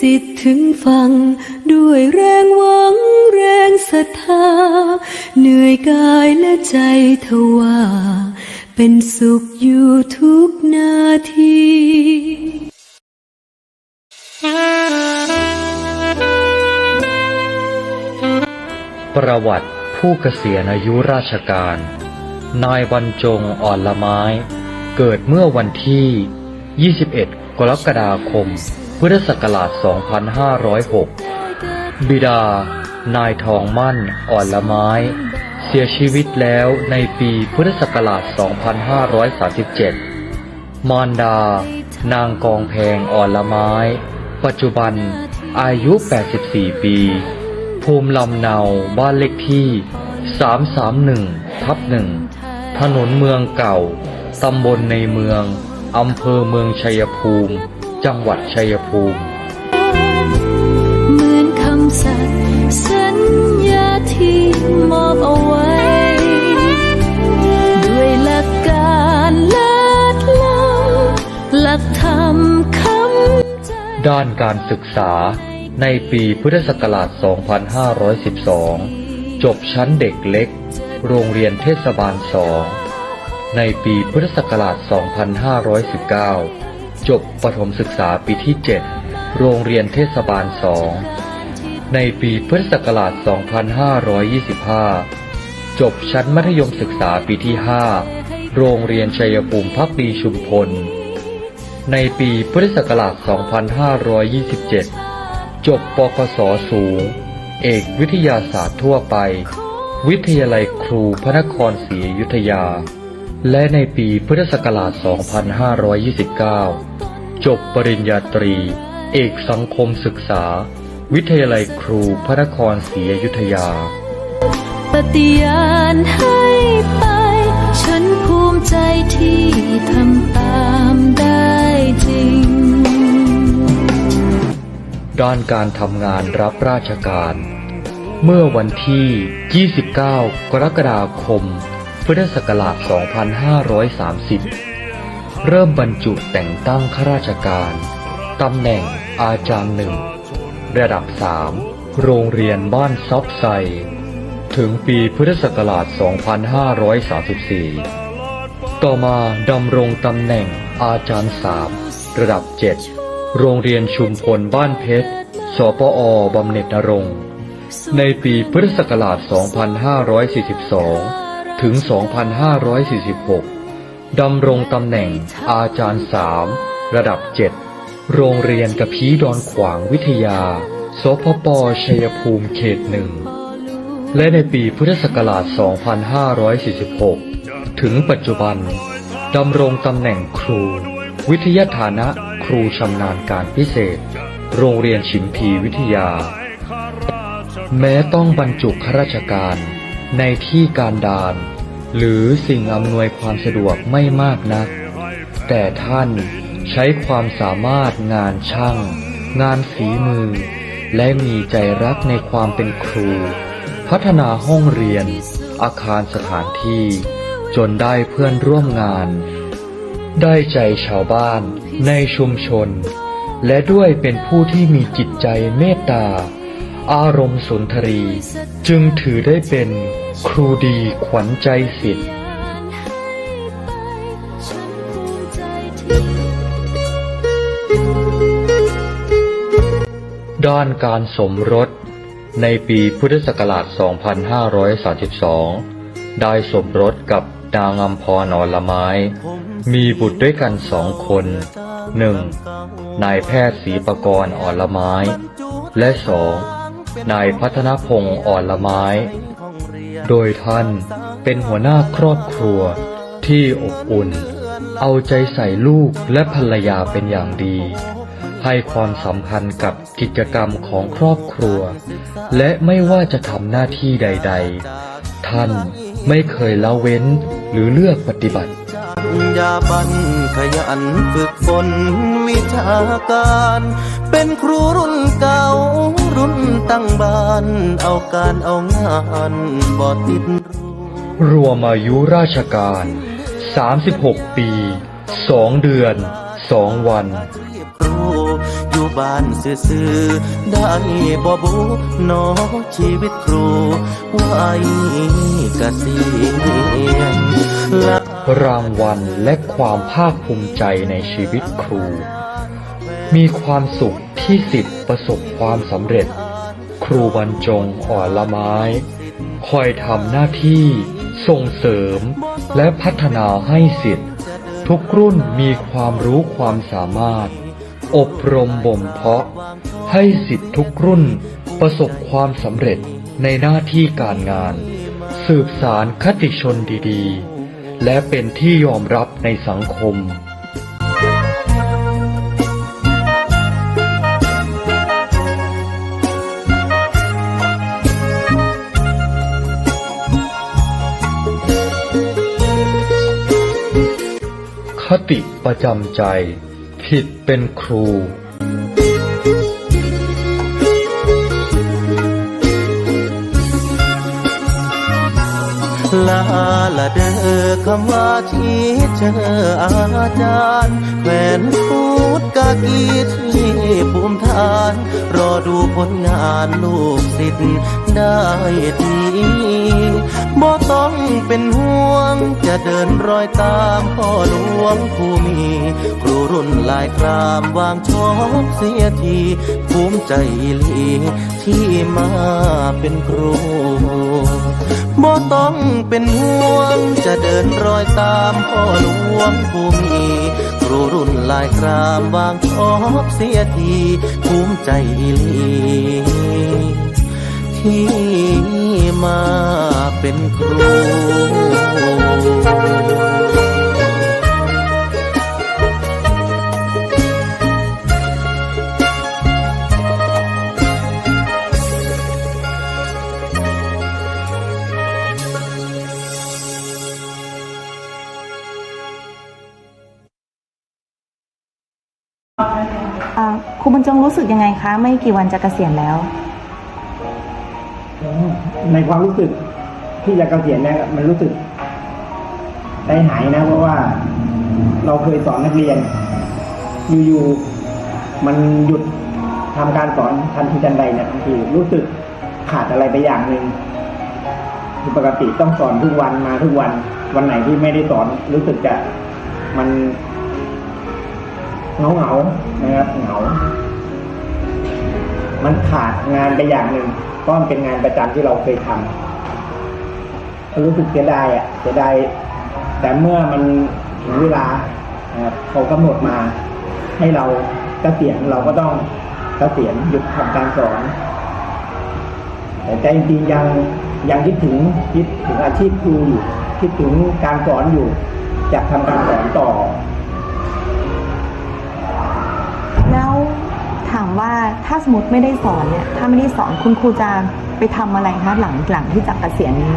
สิทธิ์ถึงฟัง ด้วยแรงหวังแรงศรัทธา เหนื่อยกายและใจทว่าเป็นสุขอยู่ทุกนาทีประวัติผู้เกษียณอายุราชการ นายบรรจงอ่อนละไม้ เกิดเมื่อวันที่ 21 กรกฎาคม พุทธศักราช 2506 บิดา นายทองมั่น อ่อนละไม้ เสียชีวิตแล้วในปีพุทธศักราช 2537 มารดา นางกองแพงอ่อนละไม้ ปัจจุบัน อายุ 84 ปี ภูมิลำเนาบ้านเลขที่ 331 ทับหนึ่งถนนเมืองเก่า ตำบลในเมือง อำเภอเมืองชัยภูมิ จังหวัดชัยภูมิ เหมือนคำสัตย์สัญญาที่มอบเอาไว้ ด้วยหลักการเลิศล้ำหลักธรรมคำใจด้านการศึกษาในปีพุทธศักราช 2512 จบชั้นเด็กเล็ก โรงเรียนเทศบาล2ในปีพุทธศักราช 2519 จบประถมศึกษาปีที่ 7 โรงเรียนเทศบาล2ในปีพุทธศักราช 2525 จบชั้นมัธยมศึกษาปีที่ 5 โรงเรียนชัยภูมิพักดีชุมพล ในปีพุทธศักราช 2527 จบปกศสูง เอกวิทยาศาสตร์ทั่วไป วิทยาลัยครูพระนครศรีอยุธยา และในปีพุทธศักราช 2529 จบปริญญาตรี เอกสังคมศึกษา วิทยาลัยครูพระนครศรีอยุธยา ปฏิญาณให้ไป ฉันภูมิใจที่ทำตามได้จริง ด้านการทำงานรับราชการ เมื่อวันที่ 29 กรกฎาคม พุทธศักราช 2530 เริ่มบรรจุแต่งตั้งข้าราชการตำแหน่งอาจารย์หนึ่งระดับ 3 โรงเรียนบ้านซอบไซ ถึงปีพุทธศักราช 2534 ต่อมาดำรงตำแหน่งอาจารย์สามระดับ 7 โรงเรียนชุมพลบ้านเพชร สปอบำเหน็จนรงในปีพุทธศักราช 2542 ถึง 2546 ดำรงตำแหน่งอาจารย์สามระดับ 7 โรงเรียนกระพีดอนขวางวิทยา สพปชัยภูมิเขตหนึ่ง และในปีพุทธศักราช 2546 ถึงปัจจุบัน ดำรงตำแหน่งครู วิทยาฐานะครูชำนาญการพิเศษ โรงเรียนฉิมพีวิทยา แม้ต้องบรรจุข้าราชการ ในที่การดาน หรือสิ่งอำนวยความสะดวกไม่มากนัก แต่ท่านใช้ความสามารถงานช่าง งานฝีมือ และมีใจรักในความเป็นครู พัฒนาห้องเรียน อาคารสถานที่ จนได้เพื่อนร่วมงาน ได้ใจชาวบ้านในชุมชน และด้วยเป็นผู้ที่มีจิตใจเมตตา อารมณ์สุนทรี จึงถือได้เป็นครูดีขวัญใจสิทธิ์ด้านการสมรส ในปีพุทธศักราช 2532 ได้สมรสกับนางอัมพรนอละไม้ มีบุตรด้วยกันสองคนหนึ่งนายแพทย์ศรีประกรณ์อ่อนละไม้ และสอง นายพัฒนพงศ์อ่อนละไม้ โดยท่านเป็นหัวหน้าครอบครัวที่อบอุ่น เอาใจใส่ลูกและภรรยาเป็นอย่างดี ให้ความสำคัญกับกิจกรรมของครอบครัว และไม่ว่าจะทำหน้าที่ใด ๆ ท่านไม่เคยละเว้นหรือเลือกปฏิบัติ ยาบันขยันฝึกฝนวิชาการ เป็นครูรุ่นเก่า รุ่นตั้งบ้าน เอาการเอางานบ่ติดรู้รวมอายุราชการ 36 ปี 2 เดือน 2 วันครูอยู่บ้านซื่อๆได้บ่บุนอชีวิตครูไว้เกษียณลา รางวัลและความภาคภูมิใจในชีวิตครู มีความสุขที่สิทธิ์ประสบความสำเร็จ ครูบรรจงอ่อนละไม้ คอยทำหน้าที่ ส่งเสริม และพัฒนาให้สิทธิ์ ทุกรุ่นมีความรู้ความสามารถ อบรมบ่มเพาะ ให้สิทธิ์ทุกรุ่นประสบความสำเร็จในหน้าที่การงาน สืบสารคติชนดีๆ และเป็นที่ยอมรับในสังคม คติประจำใจ ผิดเป็นครู ลาละเดอคำว่าที่เจออาจารย์แขวนพูดกากีที่ภูมิฐาน รอดูผลงานลูกศิษย์ได้ดีบ่ต้องเป็นห่วง จะเดินรอยตามพ่อหลวงผู้มี ครูรุ่นลายครามวางชอบเสียทีภูมิใจลีที่มาเป็นครูบ่ต้องเป็นห่วง จะเดินรอยตามพ่อหลวงผู้มีครูรุ่นลายครามวางชอบเสียทีภูมิใจอีลีที่มาเป็นครู จงรู้สึกยังไงคะ ไม่กี่วันจะเกษียณแล้ว ในความรู้สึกที่จะเกษียณเนี่ยมันรู้สึกได้หายนะเพราะว่าเราเคยสอนนักเรียน อยู่ๆมันหยุดทำการสอนทันทีทันใดเนี่ยบางทีรู้สึกขาดอะไรไปอย่างหนึ่งคือปกติต้องสอนทุกวันมาทุกวัน วันไหนที่ไม่ได้สอนรู้สึกจะมันเหงาเหงาๆนะครับเหงา มันขาดงานไปอย่างหนึ่งเพราะมันเป็นงานประจำที่เราเคยทำก็รู้สึกเสียดายอะเสียดายแต่เมื่อมันถึงเวลานะครับเขากำหนดมา ให้เรากเกษียณเราก็ต้องกเกษียณหยุดทำการสอน แต่ใจจริงๆยังยังคิดถึงคิดถึงอาชีพครูอยู่คิดถึงการสอนอยู่อยากทำการสอนต่อ ถ้าสมมติไม่ได้สอนเนี่ย ถ้าไม่ได้สอนคุณครูจะไปทำอะไรคะหลังหลังที่จะเกษียณนี้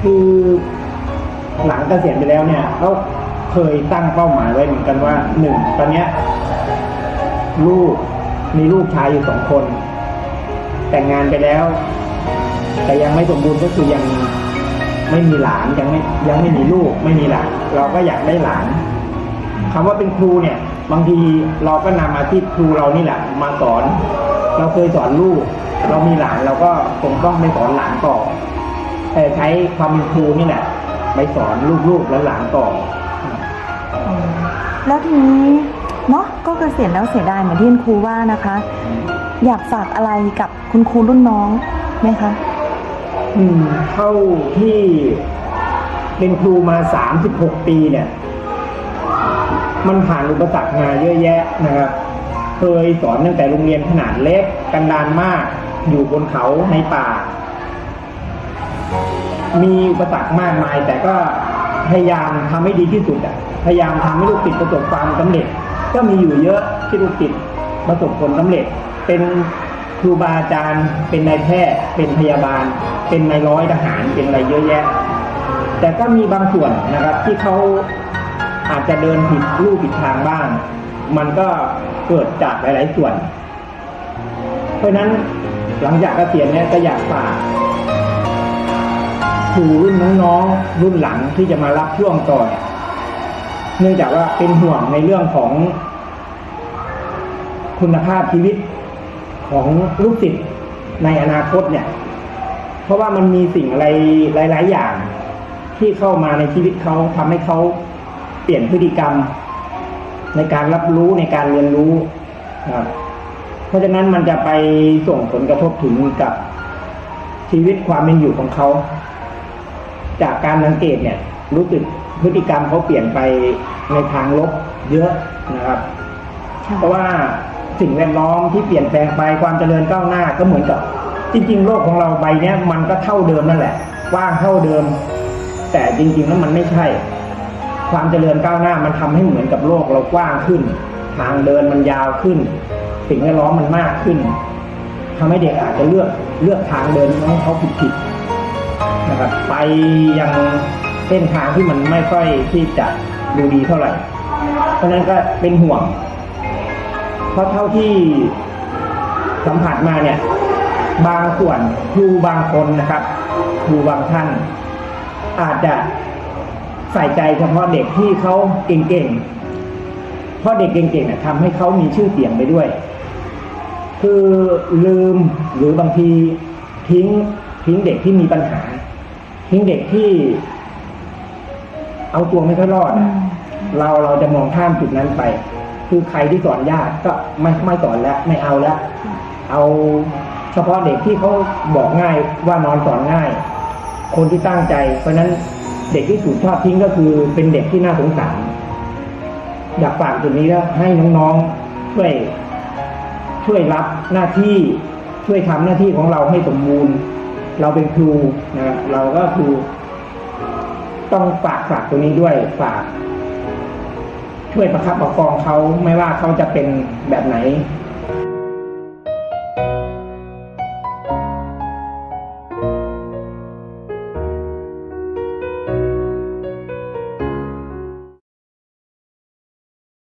คือหลังเกษียณไปแล้วเนี่ยก็เคยตั้งเป้าหมายไว้เหมือนกันว่าหนึ่งตอนเนี้ยลูกมีลูกชายอยู่สองคน แต่งงานไปแล้ว แต่ยังไม่สมบูรณ์ก็คือยังไม่มีหลานยังไม่ยังไม่มีลูก ไม่มีหลานเราก็อยากได้หลานคำว่าเป็นครูเนี่ย บางทีเราก็นำอาชีพครูเรานี่แหละมาสอน เราเคยสอนลูก เรามีหลานเราก็คงต้องไปสอนหลานต่อแต่ใช้ความเป็นครูนี่แหละไปสอนลูกๆและหลานต่อแล้วทีนี้เนาะก็เกษียณแล้วเสียดายเหมือนที่คุณครูว่านะคะ อยากฝากอะไรกับคุณครูรุ่นน้องไหมคะอืมเท่าที่เป็นครูมาสามสิบหกปีเนี่ย มันผ่านอุปสรรคมาเยอะแยะนะครับ เคยสอนตั้งแต่โรงเรียนขนาดเล็กกันดานมาก อยู่บนเขาในป่า มีอุปสรรคมากมาย แต่ก็พยายามทำให้ดีที่สุดอะพยายามทำให้ลูกศิษย์ประสบความสำเร็จ ก็มีอยู่เยอะที่ลูกศิษย์ประสบผลสำเร็จ เป็นครูบาอาจารย์ เป็นนายแพทย์ เป็นพยาบาล เป็นนายร้อยทหาร เป็นอะไรเยอะแยะ แต่ก็มีบางส่วนนะครับที่เขา อาจจะเดินผิดลู่ผิดทางบ้าง มันก็เกิดจากหลาย ๆ ส่วน เพราะนั้นหลังจากเกษียณเนี่ยก็อยากฝากครูรุ่นน้องๆรุ่นหลังที่จะมารับช่วงต่อเนี่ยเนื่องจากว่าเป็นห่วงในเรื่องของคุณภาพชีวิตของลูกศิษย์ในอนาคตเนี่ย เพราะว่ามันมีสิ่งอะไรหลาย ๆ อย่างที่เข้ามาในชีวิตเขาทำให้เขา เปลี่ยนพฤติกรรม ในการรับรู้ในการเรียนรู้นะครับเพราะฉะนั้นมันจะไปส่งผลกระทบถึงกับชีวิตความเป็นอยู่ของเขา จากการสังเกตเนี่ย รู้สึกพฤติกรรมเขาเปลี่ยนไปในทางลบเยอะนะครับค่ะเพราะว่าสิ่งแวดล้อมที่เปลี่ยนแปลงไปความเจริญก้าวหน้าก็เหมือนกับ จริง ๆ โลกของเราใบเนี้ยมันก็เท่าเดิมนั่นแหละกว้างเท่าเดิม แต่จริง ๆ แล้วมันไม่ใช่ ความเจริญก้าวหน้ามันทำให้เหมือนกับโลกเรากว้างขึ้น ทางเดินมันยาวขึ้น สิ่งแวดล้อมมันมากขึ้นทำให้เด็กอาจจะเลือกเลือกทางเดินของเขาผิดๆนะครับไปยังเส้นทางที่มันไม่ค่อยที่จะดูดีเท่าไหร่ เพราะฉะนั้นก็เป็นห่วง เพราะเท่าที่สัมผัสมาเนี่ย บางส่วนครูบางคนนะครับครูบางท่าน อาจจะ ใส่ใจเฉพาะเด็กที่เขาเก่งๆ เพราะเด็กเก่งๆเนี่ยทำให้เขามีชื่อเสียงไปด้วย คือลืมหรือบางทีทิ้งทิ้งเด็กที่มีปัญหา ทิ้งเด็กที่ เอาตัวไม่ค่อยรอดอะเราเราจะมองข้ามจุดนั้นไป คือใครที่สอนยากก็ไม่ไม่สอนแล้วไม่เอาแล้วเอาเฉพาะเด็กที่เขาบอกง่ายว่านอนสอนง่าย คนที่ตั้งใจ เพราะฉะนั้น เด็กที่ถูกทอดทิ้งก็คือเป็นเด็กที่น่าสงสารอยากฝากจุดนี้แล้วให้น้องๆช่วย ช่วยรับหน้าที่ช่วยทำหน้าที่ของเราให้สมบูรณ์ เราเป็นครูนะครับเราก็คือ ต้องฝากฝากตัวนี้ด้วยฝาก ช่วยประคับประคองเขาไม่ว่าเขาจะเป็นแบบไหน